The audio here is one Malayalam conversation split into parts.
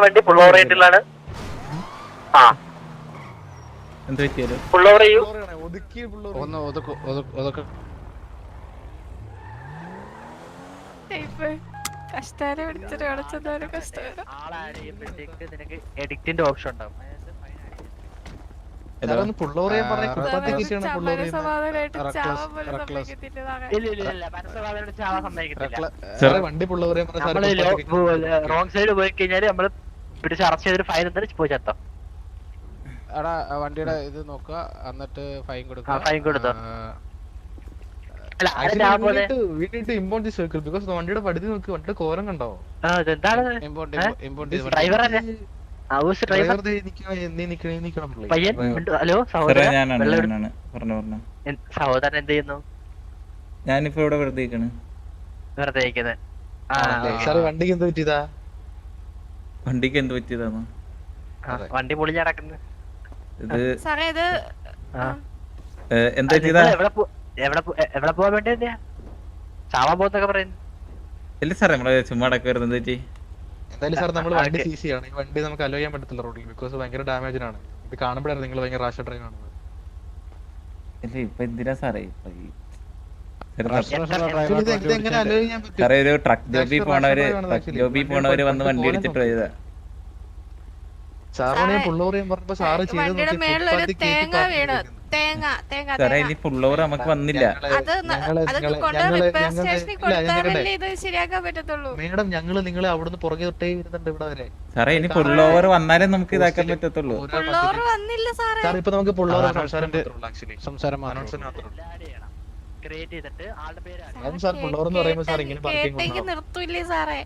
വണ്ടി ഫുൾ ഓവർ ആ. എന്ത് പറ്റിയാലോ. ഫുൾ ഓവർ ചെയ്യൂ. ഒതുക്കി ഒന്ന് ഒതുക്ക് ഒതുക്ക് പിടിച്ചിട്ട് കഷ്ടം നിനക്ക് എഡിറ്റിന്റെ ഓപ്ഷൻ ഉണ്ടാവും. റോങ് സൈഡ് പോയി കഴിഞ്ഞാൽ നമ്മൾ പിടിച്ച് അറസ്റ്റ് ചെയ്തൊരു ഫൈൻ എന്നിട്ട് പോയി ചത്തോ. എടാ വണ്ടിയുടെ ഇത് നോക്കുക. എന്നിട്ട് ഫൈൻ കൊടുക്കുക. ആ, fine കൊടുത്തോ. വണ്ടിയുടെ പടുതി നോക്ക്. വണ്ടിയുടെ കോരം കണ്ടോ? ഡ്രൈവർ അല്ലേ? ഹലോ സഹോദരൻ എന്ത് ചെയ്യുന്നു? ഞാനിപ്പോ ഇവിടെ വെറുതെ വെറുതെ വണ്ടിക്ക് എന്ത് പറ്റിയതാ? വണ്ടിക്ക് എന്ത് പറ്റിയതാണോ വണ്ടി പൊളിഞ്ഞടക്കുന്നു ഇത് എന്ത് പറ്റിയതാ? എവിടെ പോ- എവിടെ എവിടെ പോകാൻ വേണ്ടി ചാവാൻ പോകുന്നൊക്കെ പറയുന്നു. ഇല്ല സാറേ നമ്മളെ ചുമ്മാ അടക്കരുത് എന്താ പറ്റി? എന്തായാലും സാർ നമ്മൾ വണ്ടി. സി സി ആണ് ഈ വണ്ടി നമുക്ക് അലോ ചെയ്യാൻ പറ്റത്തില്ല റോഡിൽ ബിക്കോസ് ഭയങ്കര ഡാമേജിനാണ് ഇത് കാണുമ്പോഴാണ് നിങ്ങൾ ഭയങ്കര റാഷ ഡ്രൈവ് ആണ് ഇല്ല ഇപ്പൊ എന്തിനാ സാറേ? ഇപ്പൊ ഈ സാറേ ഒരു ട്രക്ക് ജോബി പോണവര് ട്രക്ക് വന്ന് വണ്ടി വണ്ടി പോലെ ഇടിച്ചിട്ട് നോക്ക്. പോയതാ സാറിനെ സാറേ, പുള്ളോറ് ഞാൻ പറഞ്ഞപ്പോ സാറ് ചെയ്ത് നോക്കി തേങ്ങ. തേങ്ങ തേങ്ങ സാറേ ഇനി ഇനി ഓവർ നമുക്ക് വന്നില്ല. ഞങ്ങൾ അത് ന- ഞങ്ങൾ അതൊക്കെ ഞങ്ങൾ കൊണ്ട് ഞങ്ങൾ റിപ്പയർ ഞങ്ങൾ സ്റ്റേഷനിൽ ഇല്ല, ഞങ്ങളുടെ- കൊടുത്താലല്ലേ ഇത് ശരിയാക്കാൻ പറ്റത്തുള്ളൂ. മേഡം ഞങ്ങൾ നിങ്ങളെ അവിടുന്ന് പുറകെ തൊട്ടേ വരുന്നുണ്ട് ഇവിടെ വരെ. സാറേ ഇനി പുള്ളോവർ വന്നാലേ നമുക്ക് ഇതാക്കാൻ പറ്റത്തുള്ളൂ. വന്നില്ല സാറേ. സാർ ഇപ്പൊ നമുക്ക് പുള്ളോറ് സംസാരം ആക്ച്വലി. ക്രിയേറ്റ് ചെയ്തിട്ട് ആളുടെ പേര് add ചെയ്യണം. എന്ന് സാർ പുള്ളോറെന്ന് പറയുമ്പോ സാർ ഇങ്ങനെ. നിർത്തൂല്ലേ സാറേ?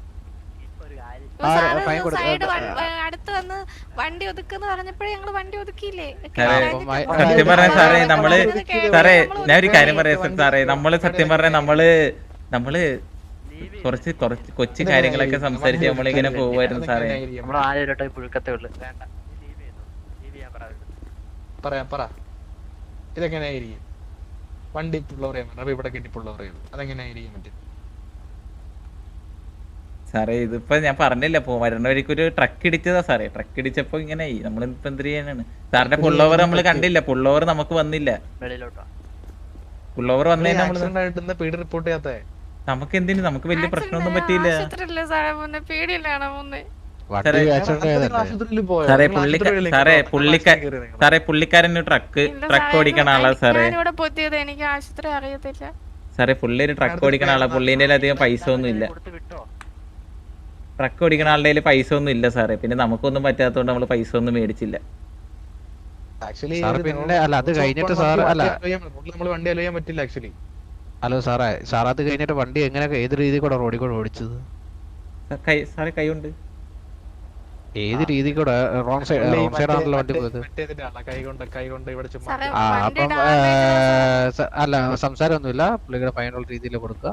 അടുത്ത് വന്ന് വണ്ടി ഒതുക്കെന്ന് പറഞ്ഞപ്പോഴേ ഞങ്ങൾ വണ്ടി ഒതുക്കിയില്ലേ? സത്യം പറഞ്ഞ സാറേ നമ്മൾ സാറേ ഞാൻ ഒരു കാര്യം. പറയാം സാറേ. നമ്മൾ സത്യം പറഞ്ഞ നമ്മൾ നമ്മൾ കൊറച്ച് കുറച്ച് കൊച്ചു കാര്യങ്ങളൊക്കെ സംസാരിച്ച് നമ്മളിങ്ങനെ പോവായിരുന്നു സാറേ. പറയാം പറ ഇതെങ്ങനെയായിരിക്കും? വണ്ടി പുള്ളോറ് ചെയ്യാൻ പറ്റും ഇവിടെ കെട്ടി ചെയ്തു അതെങ്ങനെയായിരിക്കും പറ്റും സാറേ ഇതിപ്പോ ഞാൻ പറഞ്ഞില്ല പോ വരണ വഴിക്ക് ഒരു ട്രക്ക് ഇടിച്ചതാ സാറേ. ട്രക്ക് ഇടിച്ചപ്പോ ഇങ്ങനെ നമ്മളിപ്പോ എന്ത് ചെയ്യാനാണ്? സാറിന്റെ പുള്ളോവർ നമ്മൾ കണ്ടില്ല. പുള്ളോവർ നമുക്ക് വന്നില്ല. വെളിയിലോട്ടോ. പുള്ളോവർ വന്നേ നമ്മൾ? ആക്സിഡന്റ് ആയിട്ട് ഇന്ന് പീഡ് റിപ്പോർട്ട് ചെയ്യാത്ത. നമുക്ക് എന്തിനു? നമുക്ക് വലിയ പ്രശ്നമൊന്നും പറ്റിയില്ല. സാറേ സാറേ, സാറേ പുള്ളിക്കാരൻ ട്രക്ക് ട്രക്ക് ഓടിക്കണ ആളാ സാറേ. എനിക്ക് ആശുപത്രി അറിയത്തില്ല. സാറേ പുള്ളി ഒരു ട്രക്ക് ഓടിക്കണ ആളാ. പുള്ളിന്റെ അധികം പൈസ ഒന്നും ഇല്ല ട്രക്ക് ഓടിക്കണ ആളുടെ കയ്യിൽ പൈസ ഒന്നും ഇല്ല സാറേ. പിന്നെ നമുക്കൊന്നും പറ്റാത്തതുകൊണ്ട് നമ്മൾ പൈസ ഒന്നും മേടിച്ചില്ല. ആക്ച്വലി സാറ് പിന്നെ അല്ല, അത് കഴിഞ്ഞിട്ട് സാർ അല്ല. നമ്മൾ വണ്ടി അലോ ചെയ്യാൻ പറ്റില്ല ആക്ച്വലി ഹലോ സാറേ സാർ അത് കഴിഞ്ഞിട്ട് വണ്ടി എങ്ങനെ ഏത് രീതിയിൽ കൂടെ റോഡിൽ കൂടെ ഓടിച്ചത്? കൈ സാറേ കൈ ഉണ്ട് ഏത് രീതി കൂടെ? റോങ് സൈഡ് റോങ് സൈഡ് ആണല്ലോ വണ്ടി പോയത്. അപ്പം അല്ല സംസാരമൊന്നുമില്ല. പുള്ളിയുടെ ഫൈനൽ രീതിയിൽ കൊടുക്കുക.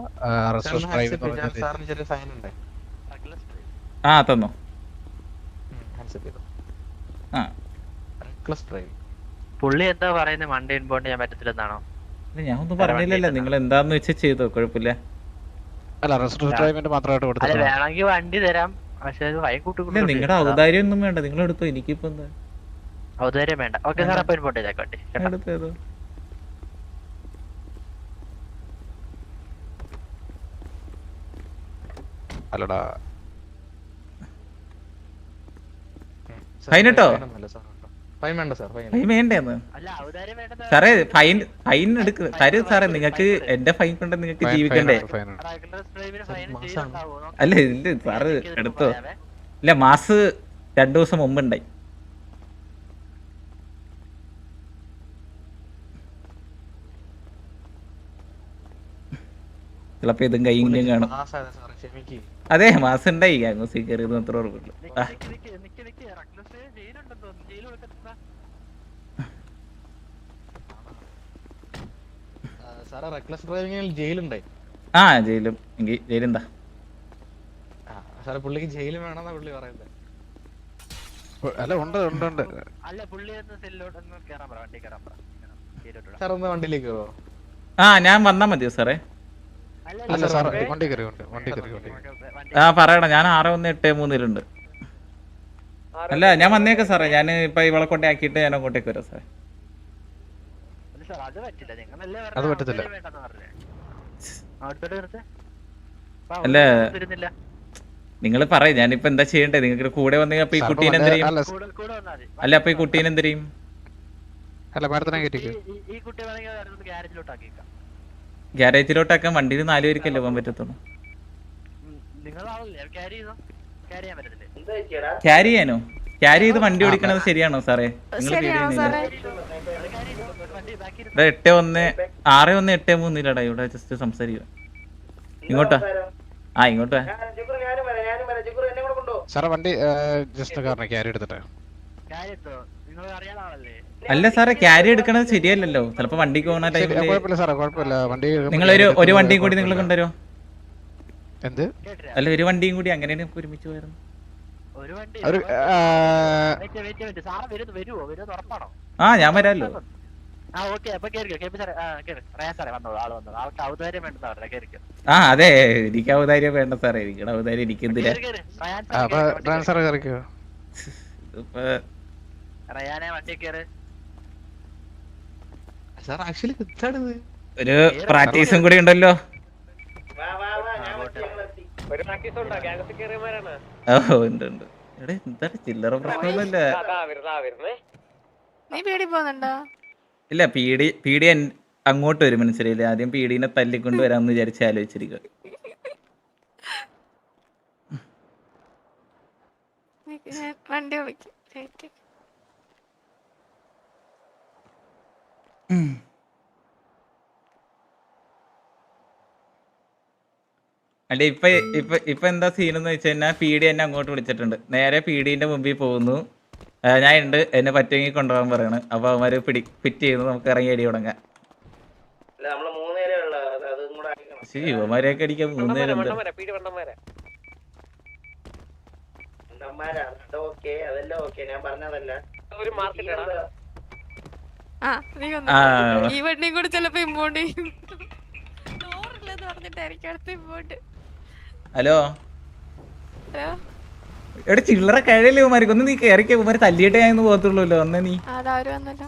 ആ തന്നു. ആ. പുള്ളി എന്താ പറയുന്നത് വണ്ടി ഇൻബോണ്ട് ഞാൻ പറ്റത്തില്ലെന്നാണോ? ഇല്ല, ഞാൻ ഒന്നും പറഞ്ഞില്ലല്ലോ നിങ്ങൾ എന്താന്ന് വെച്ചാൽ ചെയ്തോ കുഴപ്പമില്ല. അല്ല ഡ്രൈവിന്റെ മാത്രമായിട്ട് വേണമെങ്കിൽ വണ്ടി തരാം. പക്ഷെ നിങ്ങളുടെ ഔദാര്യം ഒന്നും വേണ്ട. നിങ്ങൾ എടുത്തോ എനിക്കിപ്പോ എന്താ? ഔദാര്യം വേണ്ട. ഓക്കെ സാർ അപ്പൊ ഇൻബോണ്ട് ചെയ്തേക്കോട്ടെ കേട്ടോ എടുത്തോ ഏതോ അല്ലടാ. ഫൈൻ ഇട്ടോ? ഫൈൻ വേണ്ട സാർ ഫൈൻ. സാറേ ഫൈൻ ഫൈൻ എടുക്ക് തരും സാറേ നിങ്ങൾക്ക് എന്റെ ഫൈൻ കൊണ്ട് നിങ്ങൾക്ക് ജീവിക്കണ്ടേ. അല്ല ഇല്ല സാറ് എടുത്തോ ഇല്ല മാസ് രണ്ടു ദിവസം മുമ്പ് ഉണ്ടായി ചിലപ്പോ ഇതും കൈ കാണും. സാർ ക്ഷമിക്ക്. അതെ മാസം ഉണ്ടായി ഗാംഗോസി കയറിയത് മാത്രമേ ഓർമ്മയുള്ളൂ. ആ. സാറേ റെക്ലസ് ഡ്രൈവിംഗിൽ ജയിലുണ്ടായി ആ ജയിലും. ജയിലെന്താ? ആ, സാറേ പുള്ളിക്ക് ജയിൽ വേണമെന്നാ പുള്ളി പറയുന്നത് അല്ല ഉണ്ട് ഉണ്ട് ഉണ്ട്. അല്ല പുള്ളി കേറാൻ പറ വണ്ടി കേറാൻ പറ. സാർ ഒന്ന് വണ്ടിയിലേക്ക് കയറോ ആ ഞാൻ വന്നാ മതിയോ സാറേ? അല്ല സാർ വണ്ടി കയറി ഉണ്ട് വണ്ടി കയറി ആ പറയണം ഞാൻ ആറ് ഒന്ന് എട്ട് മൂന്നിലുണ്ട്. അല്ല ഞാൻ വന്നേക്കാം സാറേ. ഞാൻ ഇപ്പൊ ഇവളെ കൊണ്ടേ ആക്കിയിട്ട് ഞാൻ അങ്ങോട്ടേക്ക് വരാം സാറേ. അല്ല സാർ അത് പറ്റത്തില്ല. അല്ല. വരുന്നില്ല നിങ്ങൾ പറയും ഞാനിപ്പോ എന്താ ചെയ്യണ്ടേ? നിങ്ങൾക്ക് കൂടെ വന്നെങ്കിൽ അപ്പൊ ഈ കുട്ടീനെ എന്ത് ചെയ്യും? അല്ല കൂടെ കൂടെ അല്ല അപ്പൊ ഈ കുട്ടീനെ എന്ത് ചെയ്യും? അല്ല മാഡത്തിനെ ഈ- ഈ- കുട്ടി വേണമെങ്കിൽ അടുത്ത് ഗ്യാരേജിലോട്ട് ആക്കിയേക്കാം. ഗ്യാരേജിലോട്ടാക്കാൻ വണ്ടിയിൽ നാല് പേർക്കല്ലേ പോകാൻ പറ്റത്തുള്ളൂ. ക്യാരി ചെയ്യാനോ? ക്യാരി ചെയ്ത് വണ്ടി ഓടിക്കണത് ശരിയാണോ സാറേ? നിങ്ങൾ വണ്ടി എട്ട് ഒന്ന് ആറ് ഒന്ന് എട്ട് മൂന്നിലടാ ഇവിടെ ജസ്റ്റ് സംസാരിക്കുക ഇങ്ങോട്ടാ? ആ ഇങ്ങോട്ടാ. സാറേ വണ്ടി ജസ്റ്റ് കാരണം ക്യാരി എടുത്തിട്ട്. അല്ല സാറേ ക്യാരി എടുക്കണത് ശരിയല്ലല്ലോ. ചിലപ്പോ വണ്ടിക്ക് പോകുന്ന ടൈമിൽ നിങ്ങൾ ഒരു ഒരു വണ്ടിയും കൂടി നിങ്ങൾ കൊണ്ടുവരുമോ എന്ത്? അല്ല ഒരു വണ്ടിയും കൂടി അങ്ങനെ നമുക്ക് ഒരുമിച്ച് പോയിരുന്നു ഒരു വണ്ടി ഒരു ആ, ഞാൻ വരാല്ലോ. ആ അതെ. എനിക്ക് ഔദാര്യം വേണ്ട സാറേ. എനിക്ക് ഔദാര്യം എനിക്ക് എന്തിനാ വണ്ടി കേറി റയാൻ ആ, അപ്പൊ സാറേ ഡ്രൈവർ സാറ് കയറിക്കോ ഇപ്പൊ റയാനെ വണ്ടി കേറ് സാർ ആക്ച്വലി ഒരു പ്രാക്ടീസും കൂടി ഉണ്ടല്ലോ. ഓ ഉണ്ട് ഉണ്ട്. എടേ എന്താണ് ചില്ലറ പ്രശ്നമൊന്നുമില്ല. നീ പേടി പോകുന്നുണ്ടോ? ഇല്ല പീടി പീടി അങ്ങോട്ട് വരും മനസ്സിലായില്ലേ? ആദ്യം പീടീനെ തല്ലിക്കൊണ്ട് വരാമെന്ന് വിചാരിച്ച് ആലോചിച്ചിരിക്കുക വണ്ടി വിളിക്കും അല്ലെ ഇപ്പൊ ഇപ്പൊ ഇപ്പൊ എന്താ സീൻ എന്ന് വെച്ച് കഴിഞ്ഞാൽ പി ഡി എന്നെ അങ്ങോട്ട് വിളിച്ചിട്ടുണ്ട്. നേരെ പി ഡിന്റെ മുമ്പിൽ പോകുന്നു. ഞാൻ ഉണ്ട്. എന്നെ പറ്റുമെങ്കിൽ കൊണ്ടുപോകാൻ പറയണ്. അപ്പൊ അവന്മാര് പിടി ഫിറ്റ് ചെയ്യുന്നു. നമുക്ക് ഇറങ്ങി അടി തുടങ്ങാം. പക്ഷേ യുവമാരെയൊക്കെ അടിക്കാൻ മൂന്ന് പേരുണ്ട് ഞാൻ പറഞ്ഞതല്ല. ഒരു വന്നു ഈ വണ്ടിയും കൂടി ചെലപ്പോ ഇമ്പോണ്ട് ചെയ്യും. ഡോറില്ലെന്ന് പറഞ്ഞിട്ടായിരിക്കും അടുത്ത ഇമ്പോണ്ട് ഹലോ? ഹലോ? എവിടെ ചില്ലറ കഴിയല്ലേ ഇവന്മാർക്ക് ഒന്ന് നീ കയറിക്കെ ഇവന്മാര് തല്ലിയിട്ടേ ഞാൻ പോകത്തുള്ളൂല്ലോ. ഒന്ന് നീ. അതാരും വന്നല്ലോ.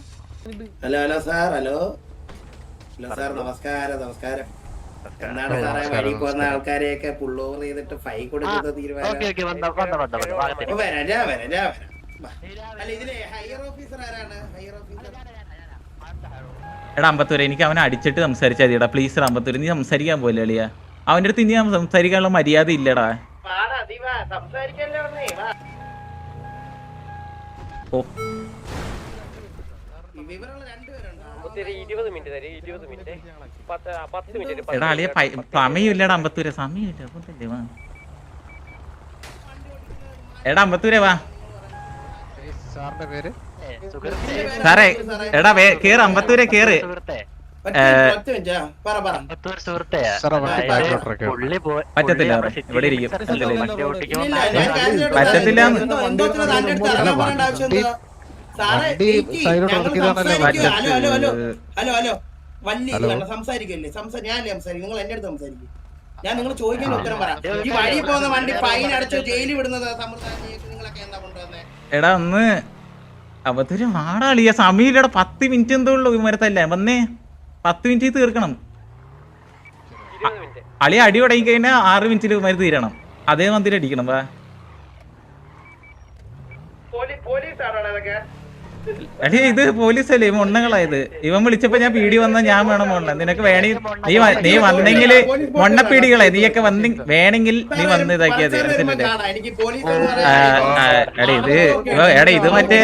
Hello hello sir hello? Hello sir നമസ്കാരം നമസ്കാരം. എന്താണ് സാറേ വഴി പോകുന്ന ആൾക്കാരെയൊക്കെ പുള്ളോവർ ചെയ്തിട്ട് ഫൈ കൊടുക്കുന്ന തീരുമാനം. വരാം വരാം. വരാം അല്ല ഇതിലെ ഹയർ ഓഫീസർ ആരാണ്? ഹയർ ഓഫീസർ എടാ അമ്പത്തൂര് എനിക്ക് അവനെ അടിച്ചിട്ട് സംസാരിച്ചാൽ മതിയടാ പ്ലീസ് അമ്പത്തൂര് നീ സംസാരിക്കാൻ പോലെ അളിയ? അവന്റെ അടുത്ത് ഇനി ഞാൻ സംസാരിക്കാനുള്ള മര്യാദ ഇല്ലടാ. ഓ. എടാ അളിയ സമയമില്ലടാ അമ്പത്തൂരെ സമയമില്ല. വാ. എടാ അമ്പത്തൂരെ വാ. സാറിന്റെ പേര്? സാറേ എടാ കേറ് അമ്പത്തൂരെ കേറ് പറ്റത്തില്ല, ഇവിടെ ഇരിക്കും. പറ്റത്തില്ല. സംസാരിക്കല്ലേ ഞാനല്ലേ സംസാരിക്കും നിങ്ങൾ എന്റെ അടുത്ത് സംസാരിക്കും ഞാൻ നിങ്ങൾ ചോദിക്കുന്ന ഉത്തരം പറയാം ഈ വഴി പോകുന്ന വണ്ടി ഫൈൻ അടച്ച് ജയിലിൽ വിടുന്നത് നിങ്ങളൊക്കെ എന്താ കൊണ്ടുവന്നേ എടാ ഒന്ന് അമ്പത്തൂര് വാടാ ആ സമയമില്ലടാ. പത്ത് മിനിറ്റ് എന്തോ ഉള്ളൂ വിമരത്തല്ലേ വന്നേ. പത്ത് മിനിറ്റ് തീർക്കണം. അളി അടി തുടങ്ങി കഴിഞ്ഞാൽ ആറ് മിനിറ്റിൽ വിമര തീരണം. അതേ മന്തിരി അടിക്കണം വാ. പോലീസ് അതൊക്കെ? അടി ഇത് പോലീസല്ലേ? മൊണ്ണകളായത് ഇവൻ വിളിച്ചപ്പോ ഞാൻ പീടി വന്ന ഞാൻ വേണം മൊണ്ണ നിനക്ക് വേണി നീ നീ വന്നെങ്കിൽ മൊണ്ണപ്പീടികളെ നീയൊക്കെ വന്നി വേണമെങ്കിൽ നീ വന്ന് ഇതാക്കിയത് മനസ്സിലല്ലേ എടാ ഇത് എടാ ഇത് മറ്റേ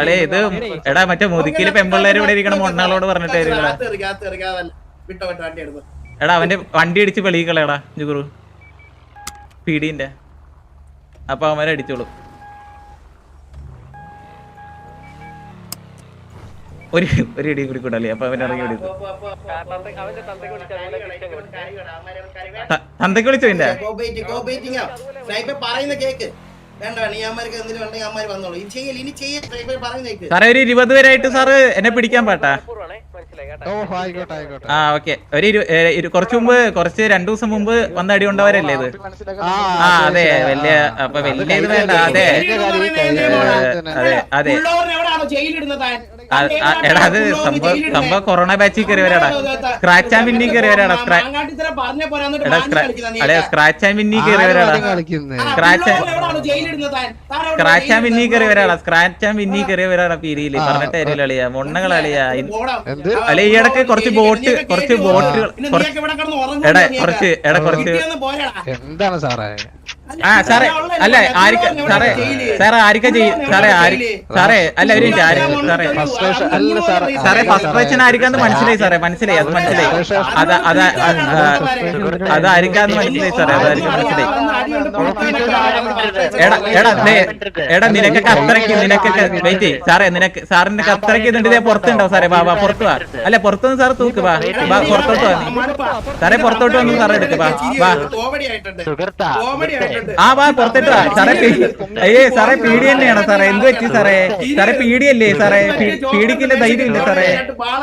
അളേ ഇത് എടാ മറ്റേ മുതുക്കിൽ പെമ്പിള്ളേര് ഇവിടെ ഇരിക്കണം മൊണ്ണകളോട് പറഞ്ഞിട്ട് എടാ അവന്റെ വണ്ടി അടിച്ച് വെളിയിക്കളെടാ ജുഗുറു. പീടിന്റെ അപ്പൊ അവന്മാരെ ഒരു ഒരു ഇടി കൂടി കൂടല്ലേ? അപ്പൊ അവൻ ഇറങ്ങി വിടുന്നു തന്തയ്ക്ക് വിളിച്ചോ എന്റെ സാറേ ഒരു ഇരുപത് പേരായിട്ട് സാറ് എന്നെ പിടിക്കാൻ പാട്ടാ? ആ ഓക്കെ. ഒരു കുറച്ച് മുമ്പ് കുറച്ച് രണ്ടു ദിവസം മുമ്പ് വന്ന അടി കൊണ്ടവരല്ലേ ഇത്? ആ, ആ അതെ വലിയ അപ്പൊ വലിയ ഇത് വേണ്ട അതെ. അതെ അതെ എടാ അത് സംഭവം സംഭവം കൊറോണ ബാച്ചിൽ കയറി വരാടാ സ്ക്രാച്ച് ആൻഡ് വിന്നി കയറി വരാടാ എടാ അതെ സ്ക്രാച്ച് ആൻഡ് വിന്നി കയറി വരാടാ സ്ക്രാച്ച് സ്ക്രാച്ച് ആൻഡ് വിന്നി കയറി വരാടാ സ്ക്രാച്ച് ആൻഡ് വിന്നി കയറി വരാടാ പീരിയിൽ പറഞ്ഞിട്ട് അരിയിൽ അളിയാ. മൊണ്ണകൾ അളിയാ. അല്ലെ ഈ ഇടയ്ക്ക് കുറച്ച് ബോട്ട്- കുറച്ച്. ബോട്ടുകൾ- എടാ കുറച്ച് എടാ കുറച്ച്. എന്താണ് സാറേ? ആ സാറേ അല്ല ആരിക്ക സാറേ സാറേ ആരിക്ക ചെയ്യും സാറേ ആരി സാറേ അല്ല ഒരു മിനിറ്റ് ആരി സാറേ സാറേ, സാറേ ഫസ്റ്റ് പ്രശ്നം ആരിക്കാന്ന് മനസ്സിലായി സാറേ മനസ്സിലായി അത് മനസ്സിലായി അത് അത് അത് ആരിക്കാന്ന് മനസ്സിലായി സാറേ അത് ആരിക്കാന്ന് മനസ്സിലായി എടാ എടാ എടാ നിനക്കൊക്കെ അത്രയ്ക്ക് നിനക്കൊക്കെ വെയിറ്റ് സാറേ നിനക്ക് സാറിന്റെ അത്രയ്ക്ക് ഇതുണ്ട് ഇതേ പുറത്തുണ്ടാവും സാറേ വാ വാ പുറത്ത് വാ അല്ല പുറത്തുനിന്ന് സാറ് തൂക്ക് വാ വാ പുറത്തോട്ട് വാ സാറേ പുറത്തോട്ട് വന്ന് സാറേ എടുക്ക് വാ വാ കോമഡി ആ വാ പുറത്തിട്ട് സാറേ പീ- അയ്യേ സാറേ പീഡി തന്നെയാണോ സാറേ. എന്ത് പറ്റി സാറേ? സാറേ പീടിയല്ലേ സാറേ പീഡിക്കുള്ള ധൈര്യം ഇല്ല സാറേ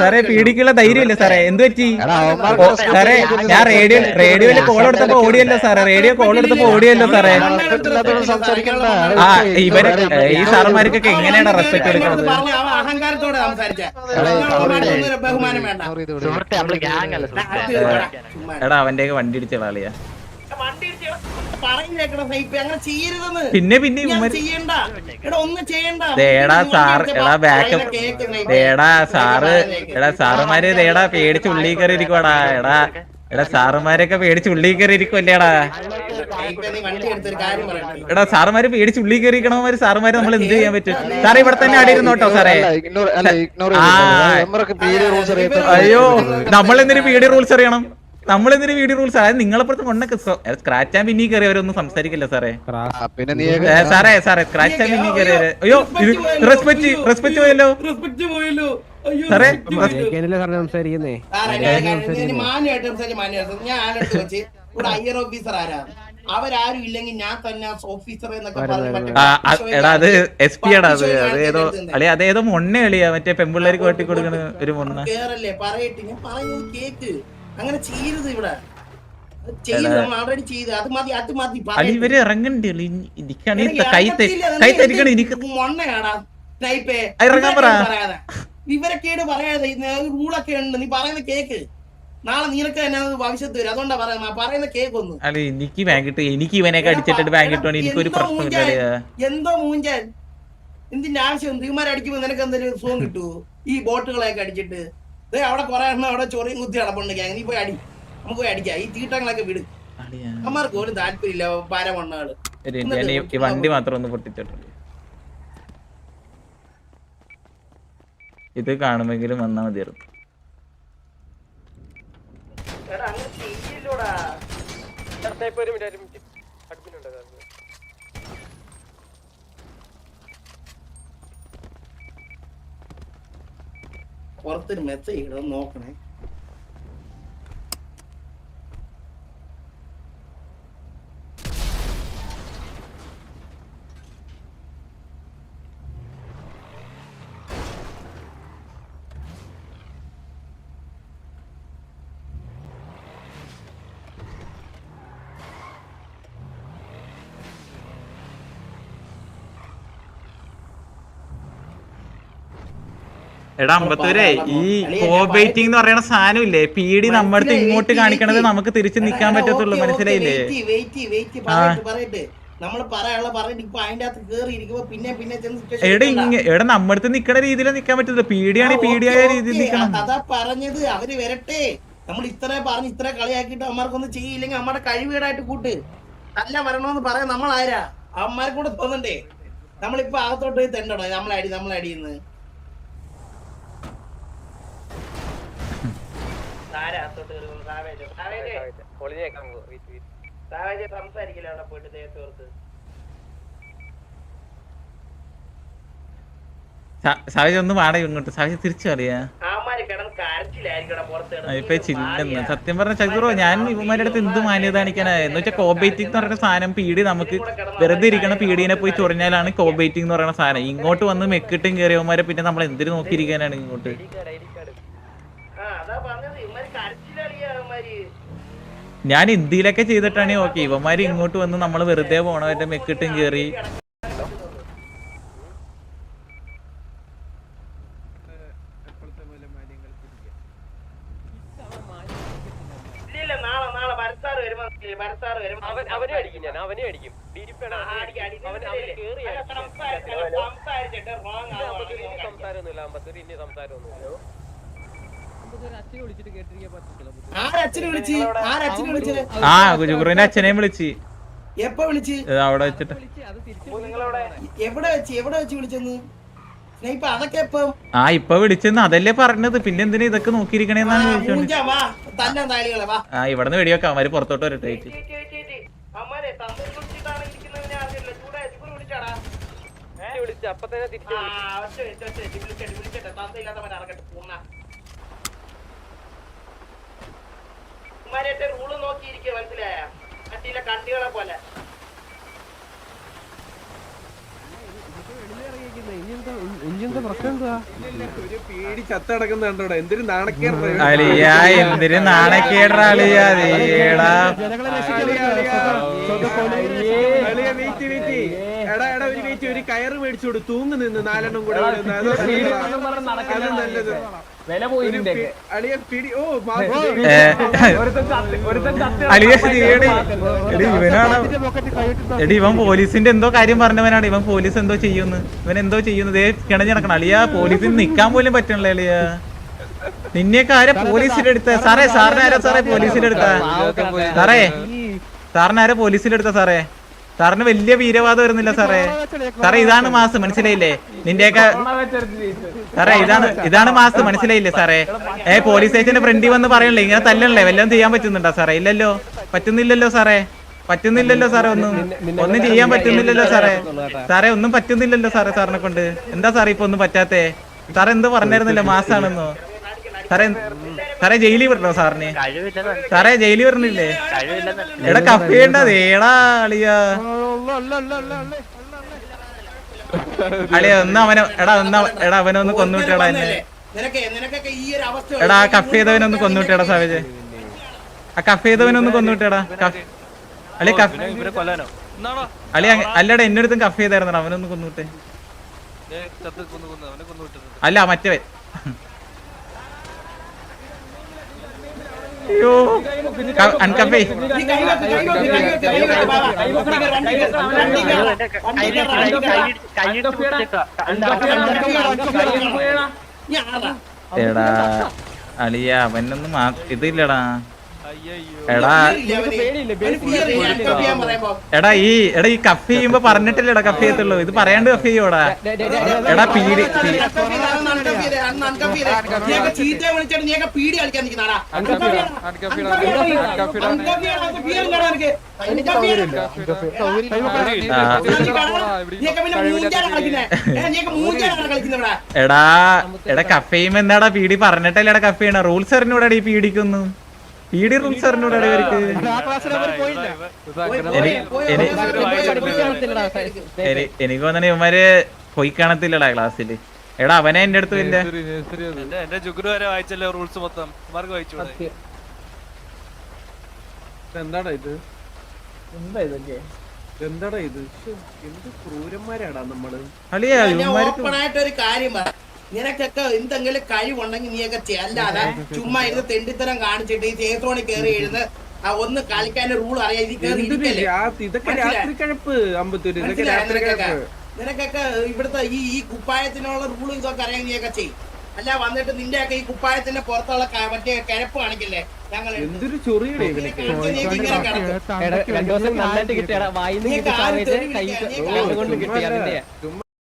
സാറേ. പീഡിക്കുള്ള ധൈര്യം ഇല്ല സാറേ എന്ത് പറ്റി? സാറേ ഞാൻ റേഡിയോ റേഡിയോയിൽ കോൾ എടുത്തപ്പോ ഓടിയല്ലോ സാറേ. റേഡിയോ കോൾ എടുത്തപ്പോ ഓടിയല്ലോ സാറേ. ആ ഇവർ ഈ സാറന്മാർക്കൊക്കെ എങ്ങനെയാണ് റെസ്പെക്ട് എടുക്കുന്നത്? അഹങ്കാരത്തോടെ സംസാരിച്ച. ബഹുമാനം വേണ്ട. എടാ അവന്റെ വണ്ടി ഇടിച്ച കളിയാ വണ്ടി ഇടിച്ച് പറയുന്നേക്കണ സൈപ്പ് അങ്ങനെ ചെയ്യരുതെന്ന്. പിന്നെ പിന്നെ ചെയ്യണ്ട. എടാ ബാക്ക് ചെയ്യണ്ട. ദേടാ നീ സാർ എടാ ബാക്കപ്പ്. ദേടാ സാറ് എടാ സാറുമാര് ദേടാ പേടിച്ച് ഉള്ളി കയറി ഇരിക്കുവാടാ. എടാ എടാ സാറുമാരൊക്കെ പേടിച്ച് ഉള്ളി കയറി പറയട്ടെ എടാ സാറുമാര് പേടിച്ച് ഉള്ളി കയറി ഇരിക്കണമാര് സാറുമാര് നമ്മൾ എന്ത് ചെയ്യാൻ പറ്റും? സാറേ ഇവിടെ തന്നെ അടി ഇരുന്നോട്ടോ സാറേ? അയ്യോ നമ്മൾ എന്തിനു പേടി റൂൾസ് അറിയണം? നമ്മളെന്തിനു വീഡിയോ റൂൾസ് അതായത് നിങ്ങളപ്പുറത്ത് കൊണ്ടൊക്കെ സ്ക്രാച്ച് ആൻഡ് പിന്നീ കയറിയവരൊന്നും സംസാരിക്കില്ല സാറേ. പിന്നെ നീ സാറേ സാറേ സ്ക്രാച്ച് ആൻഡ് പിന്നീ കയറി അയ്യോ ഇത് റെസ്പെക്ട് റെസ്പെക്ട് പോയല്ലോ. റെസ്പെക്ട് പോയല്ലോ. അയ്യോ സാറേ. സംസാരിക്കുന്നേ. ഞാൻ ഇവിടെ ഹയർ ഓഫീസർ ആരാ? അവരാരും ഇല്ലെങ്കിൽ ഞാൻ തന്നെ ഓഫീസർ അത് എസ് പി ആടാ അത് ഓഫീസർ അത്. ഏതോ കാണിച്ചിട്ടുണ്ട്. അല്ലെ അത് ഏതോ മൊണ്ണ കളിയാ മറ്റേ പെമ്പിള്ളേർക്ക് വെട്ടിക്കൊടുക്കണ ഒരു മൊണ്ണ. കേറല്ലേ പറയട്ടെ ഞാൻ പറയുന്നത് കേക്ക്. അങ്ങനെ ചെയ്യരുത് ഇവിടെ. ഇവർ ഇറങ്ങണ്ടേ? ഇരിക്കാണ്. കൈ കൈ തരിക്കണ എനിക്ക് ഇറങ്ങാൻ പറ. ഇവരൊക്കെയാണ് പറയാതെ. റൂളൊക്കെ ഉണ്ട്. നീ പറയുന്ന കേക്ക്. നാളെ നിനക്ക് തന്നെ ഭവിഷ്യത്ത് വരും. അതുകൊണ്ടാ പറയുന്നത് പറയുന്ന കേക്ക് ഒന്ന് അല്ല എനിക്ക് ബാങ്കിട്ട് എനിക്ക് ഇവനെയൊക്കെ അടിച്ചിട്ട് ബാങ്കിട്ടോ എനിക്കൊരു എന്തോ പ്രശ്നമില്ല എന്തോ മൂഞ്ചാൻ. എന്തിന്റെ ആവശ്യം? തീമാരടിക്കുമ്പോ നിനക്ക് എന്തെങ്കിലും സുഖം കിട്ടുമോ ഈ ബോട്ടുകളെയൊക്കെ അടിച്ചിട്ട്. അവിടെ കുറെ എണ്ണം അവിടെ ചൊറിയും കുത്തി നടപ്പുണ്ട് ഗ്യാങ് നീ പോയി അടി. നമുക്ക് പോയി അടിക്കാം. ഈ തീട്ടങ്ങളൊക്കെ വിട്. അമ്മമാർക്ക് ഒരു താല്പര്യമില്ല പാരമണ്ണകൾ ഒരു മിനിറ്റ്, വണ്ടി മാത്രം ഒന്ന് പൊട്ടിച്ചിട്ടുണ്ട് ഇത് കാണുമെങ്കിലും വന്നാ മതിയായിരുന്നു. എടാ അങ്ങനെ ചെയ്യില്ലോടാ. പുറത്തൊരു മെസ്സേജ് ഇടം നോക്കണേ. എടാ അമ്പത്തൂരെ ഈ കോബേറ്റിംഗ് എന്ന് പറയുന്ന സാധനം ഇല്ലേ പീടി അടുത്ത് ഇങ്ങോട്ട് കാണിക്കണത് നമുക്ക് തിരിച്ചു നിക്കാൻ പറ്റത്തുള്ളൂ മനസ്സിലായില്ലേ? എടാ ഇങ്ങ എടാ നമ്മടുത്ത് നിക്കണ രീതിയിൽ നിക്കാൻ പറ്റത്തില്ല. പീടിയാണ് പീടിയായ രീതിയിൽ. നിക്കണം. അതാ പറഞ്ഞത് അവർ വരട്ടെ. നമ്മൾ ഇത്ര പറഞ്ഞ് ഇത്ര കളിയാക്കിട്ട് അമ്മമാർക്കൊന്നും ചെയ്യില്ലെങ്കിൽ അമ്മയുടെ കഴിവീടായിട്ട് കൂട്ട്. അല്ല വരണമെന്ന് പറയാൻ നമ്മൾ ആരാ അമ്മമാർക്ക് കൂടെ തോന്നണ്ടേ? നമ്മളിപ്പോ അകത്തോട്ട് പോയി തെണ്ടണോ നമ്മളടി നമ്മളടിയെന്ന് സംസാരിക്കില്ല അവിടെ പോയിട്ട് ദേഹത്തോർത്ത് സാഹചര്യം ഒന്ന് വാടക ഇങ്ങോട്ട്. സാവേജ് തിരിച്ചു അറിയാ. ഇപ്പൊ ചില്ലെന്ന്. സത്യം പറഞ്ഞ ചതുറോ ഞാൻ ഇവന്മാരുടെ അടുത്ത് എന്ത് മാന്യത കാണിക്കാനാ? എന്ന് വെച്ചാൽ കോബൈറ്റിംഗ് എന്ന് പറയുന്ന സാധനം പീടി നമുക്ക് വെറുതെ ഇരിക്കണ പീടിനെ പോയി ചൊറിഞ്ഞാലാണ് കോബൈറ്റിംഗ് എന്ന് പറയുന്ന സാധനം. ഇങ്ങോട്ട് വന്ന് മെക്കിട്ടും കയറിയവന്മാരെ പിന്നെ നമ്മൾ എന്തിനു നോക്കിയിരിക്കാനാണ് ഇങ്ങോട്ട്? അതാ ഞാൻ ഇന്ത്യയിലൊക്കെ ചെയ്തിട്ടാണ് ഓക്കെ. ഇവന്മാര് ഇങ്ങോട്ട് വന്ന് നമ്മൾ വെറുതെ പോണവരുടെ മെക്കിട്ടും കേറി. അവനെ അടിക്കും ഞാൻ അവനെ അടിക്കും. സംസാരമൊന്നുമില്ല അമ്പത്തൂർ ഇനി സംസാരമൊന്നുമില്ല. ആ ജുഗുറിന്റെ അച്ഛനെയും വിളിച്ച്. എപ്പോ വിളിച്ച്? അവിടെ വെച്ചിട്ട്. എവിടെ വെച്ച് എവിടെ വെച്ച് വിളിച്ചെന്ന്? ആ ഇപ്പൊ വിളിച്ചെന്ന് അതല്ലേ പറഞ്ഞത്. പിന്നെ എന്തിനാ ഇതൊക്കെ നോക്കിയിരിക്കണേന്നാണ് ചോദിച്ചോണ്ട്. മൂഞ്ചാ, വാ തന്നെ താലികളെ വാ. ആ ഇവിടുന്ന് വെടിവെക്കാം. അവർ പുറത്തോട്ട് വരട്ടെ അപ്പൊ തന്നെ തിരിച്ചു ഉമ്മാരേറ്റ റൂൾ നോക്കിയിരിക്കുക മനസ്സിലായ? മറ്റേ കണ്ടികളെ പോലെ. എന്തൊരു നാണക്കേടാ എടാ എടാ ഒരു വെയിറ്റ് ഒരു കയറ് മേടിച്ചു കൊടു. തൂങ്ങി നിന്ന് നാലെണ്ണം കൂടെ നല്ലത് അളിയ പിടി ഓ അളിയ. എടി ഇവനാണ് എടി ഇവൻ പോലീസിന്റെ എന്തോ കാര്യം പറഞ്ഞവനാണ്. ഇവൻ പോലീസ് എന്തോ ചെയ്യുന്നു. ഇവൻ എന്തോ ചെയ്യുന്നു. ദേ കിണഞ്ഞ് നടക്കണം അളിയ പോലീസിന് നിക്കാൻ പോലും പറ്റണല്ലേ അളിയ. നിന്നെയൊക്കെ ആരാ പോലീസിലെടുത്ത സാറേ സാറിനെ ആരാ സാറേ പോലീസിലെടുത്ത സാറേ സാറിന് ആരാ പോലീസിലെടുത്ത സാറേ? സാറിന് വലിയ വീരവാദം വരുന്നില്ല സാറേ. സാറേ ഇതാണ് മാസ് മനസ്സിലായില്ലേ? നിന്റെയൊക്കെ സാറേ ഇതാണ് ഇതാണ് മാസ് മനസ്സിലായില്ലേ സാറേ? ഏ പോലീസ് സ്റ്റേഷന്റെ ഫ്രണ്ടിൽ വന്ന് പറയണല്ലേ ഇങ്ങനെ തല്ലണല്ലേ? വല്ലതും ചെയ്യാൻ പറ്റുന്നുണ്ടോ സാറേ? ഇല്ലല്ലോ. പറ്റുന്നില്ലല്ലോ സാറേ. പറ്റുന്നില്ലല്ലോ സാറേ ഒന്നും. ഒന്നും ചെയ്യാൻ പറ്റുന്നില്ലല്ലോ സാറേ. സാറേ ഒന്നും പറ്റുന്നില്ലല്ലോ സാറേ സാറിനെ കൊണ്ട്. എന്താ സാറേ ഇപ്പൊ ഒന്നും പറ്റാത്തേ? സാറേ എന്ത് പറഞ്ഞായിരുന്നില്ല മാസാണെന്നോ? സാറേ സാറേ ജയിലിൽ വിടണോ സാറിന്? സാറേ ജയിലിൽ വരണില്ലേ? എടാ കഫേണ്ടത് ഏടാ അളിയാ. അളിയ ഒന്ന് അവനെ എടാ ഒന്ന് എടാ അവനൊന്ന് കൊന്നുവിട്ടേടാ എന്നെ. എടാ ആ കഫ് ചെയ്തവനൊന്ന് കൊന്നുവിട്ടേടാ സാവേജ്. ആ കഫ് ചെയ്തവനൊന്ന് കൊന്നുവിട്ടേടാ കഫ് അളി കഫ് അളി അങ്ങ- അല്ലടാ എന്റെ അടുത്തും കഫ് ചെയ്തായിരുന്നടാ അവനൊന്ന് കൊന്നുവിട്ടെ അല്ല മറ്റവൻ അയ്യോ ക- അൺകഫേ നീ കൈ വെക്ക്, കൈ വെക്ക്, കൈ വെക്ക്, കൈ വെക്ക്, വാ, വാ. വണ്ടി കയറ്, വണ്ടി കയറ്, വണ്ടി കയറ്, വണ്ടി കയറ്, വണ്ടി കയറ്. ആരാ? എടാ അളിയ അവനൊന്നും ഇതില്ലടാ എടാ എടാ ഈ എടാ ഈ കഫ് ചെയ്യുമ്പോ പറഞ്ഞിട്ടില്ലടാ കഫ് ചെയ്യത്തുള്ളൂ ഇത് പറയാണ്ട് കഫ് ചെയ്യോടാ എടാ പീടി. എടാ എടാ കഫ് ചെയ്യുമ്പോ എന്താടാ പീടി പറഞ്ഞിട്ടല്ലേടാ കഫ് ചെയ്യണ റൂൾസ് അറിഞ്ഞൂടാ ഈ പീടിക്കൊന്നും എനി- എനിക്ക് തോന്നണ ഇവന്മാര് പോയി കാണത്തില്ലടാ ക്ലാസ്സിൽ എടാ അവനെ എന്റെ അടുത്ത് ഇല്ല എന്റെ ജുഗുരു വരെ വായിച്ചല്ലേ റൂൾസ് മൊത്തം. മാർക്ക് വായിച്ചു എന്താടാ ഇത്? എന്താടാ ഇത്? എന്ത് ക്രൂരന്മാരാടാ നമ്മൾ? ഓപ്പൺ ആയിട്ട് ഒരു കാര്യം പറ നിനക്കൊക്കെ എന്തെങ്കിലും കഴിവുണ്ടെങ്കിൽ നീയൊക്കെ ചെല്ലാതെ അല്ലാതെ ചുമ്മാ ഇരുന്ന് തെണ്ടിത്തരം കാണിച്ചിട്ട് ഈ ചേത്തോണി കയറി എഴുന്ന് ആ ഒന്ന് കളിക്കാൻ റൂൾ അറിയാം കയറി ഇരിക്കല്ലേ? നിനക്കൊക്കെ? ഇവിടുത്തെ ഈ ഈ കുപ്പായത്തിനുള്ള റൂളും ഇതൊക്കെ അറിയാൻ നീയൊക്കെ ചെയ്യും. അല്ല വന്നിട്ട് നിന്റെ ഒക്കെ ഈ കുപ്പായത്തിന്റെ പുറത്തുള്ള മറ്റേ കിഴപ്പ് കാണിക്കില്ലേ? ഞങ്ങൾ രണ്ടു ദിവസം നന്നായിട്ട് കിട്ടിയ